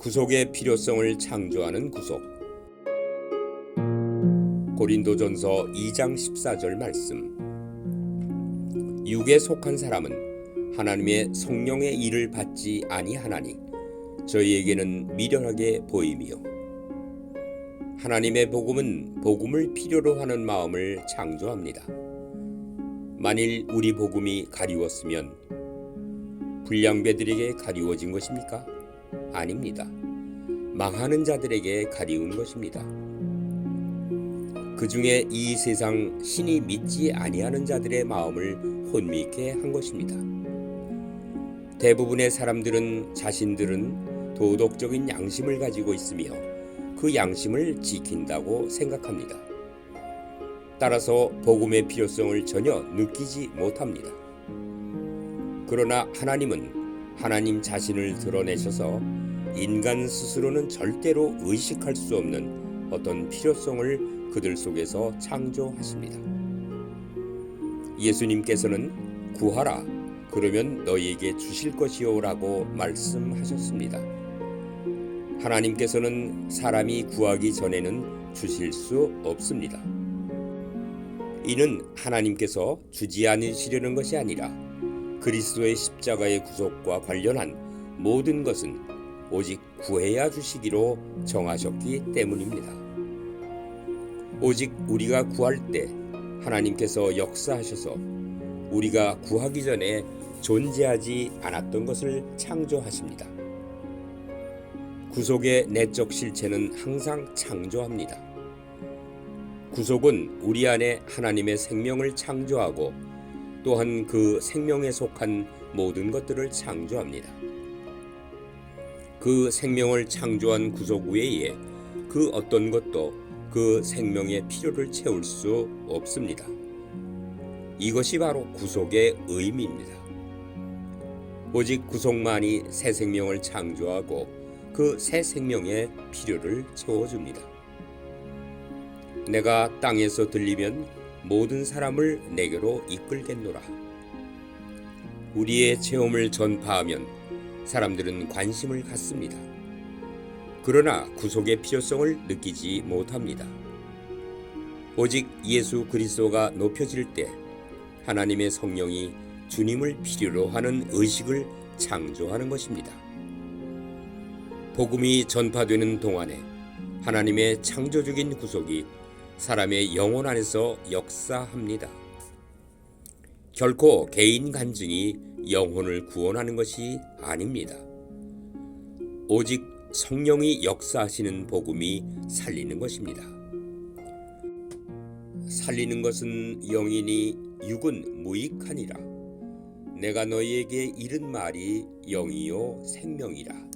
구속의 필요성을 창조하는 구속. 고린도전서 2장 14절 말씀. 육에 속한 사람은 하나님의 성령의 일을 받지 아니하나니 저희에게는 미련하게 보임이요. 하나님의 복음은 복음을 필요로 하는 마음을 창조합니다. 만일 우리 복음이 가리웠으면 불량배들에게 가리워진 것입니까? 아닙니다. 망하는 자들에게 가리운 것입니다. 그 중에 이 세상 신이 믿지 아니하는 자들의 마음을 혼미케 한 것입니다. 대부분의 사람들은 자신들은 도덕적인 양심을 가지고 있으며 그 양심을 지킨다고 생각합니다. 따라서 복음의 필요성을 전혀 느끼지 못합니다. 그러나 하나님은 하나님 자신을 드러내셔서 인간 스스로는 절대로 의식할 수 없는 어떤 필요성을 그들 속에서 창조하십니다. 예수님께서는 구하라 그러면 너희에게 주실 것이요라고 말씀하셨습니다. 하나님께서는 사람이 구하기 전에는 주실 수 없습니다. 이는 하나님께서 주지 않으시려는 것이 아니라 그리스도의 십자가의 구속과 관련한 모든 것은 오직 구해야 주시기로 정하셨기 때문입니다. 오직 우리가 구할 때 하나님께서 역사하셔서 우리가 구하기 전에 존재하지 않았던 것을 창조하십니다. 구속의 내적 실체는 항상 창조합니다. 구속은 우리 안에 하나님의 생명을 창조하고 또한 그 생명에 속한 모든 것들을 창조합니다. 그 생명을 창조한 구속 외에 그 어떤 것도 그 생명의 필요를 채울 수 없습니다. 이것이 바로 구속의 의미입니다. 오직 구속만이 새 생명을 창조하고 그 새 생명의 필요를 채워줍니다. 내가 땅에서 들리면 모든 사람을 내게로 이끌겠노라. 우리의 체험을 전파하면 사람들은 관심을 갖습니다. 그러나 구속의 필요성을 느끼지 못합니다. 오직 예수 그리스도가 높여질 때 하나님의 성령이 주님을 필요로 하는 의식을 창조하는 것입니다. 복음이 전파되는 동안에 하나님의 창조적인 구속이 사람의 영혼 안에서 역사합니다. 결코 개인 간증이 영혼을 구원하는 것이 아닙니다. 오직 성령이 역사하시는 복음이 살리는 것입니다. 살리는 것은 영이니 육은 무익하니라. 내가 너희에게 이른 말이 영이요 생명이라.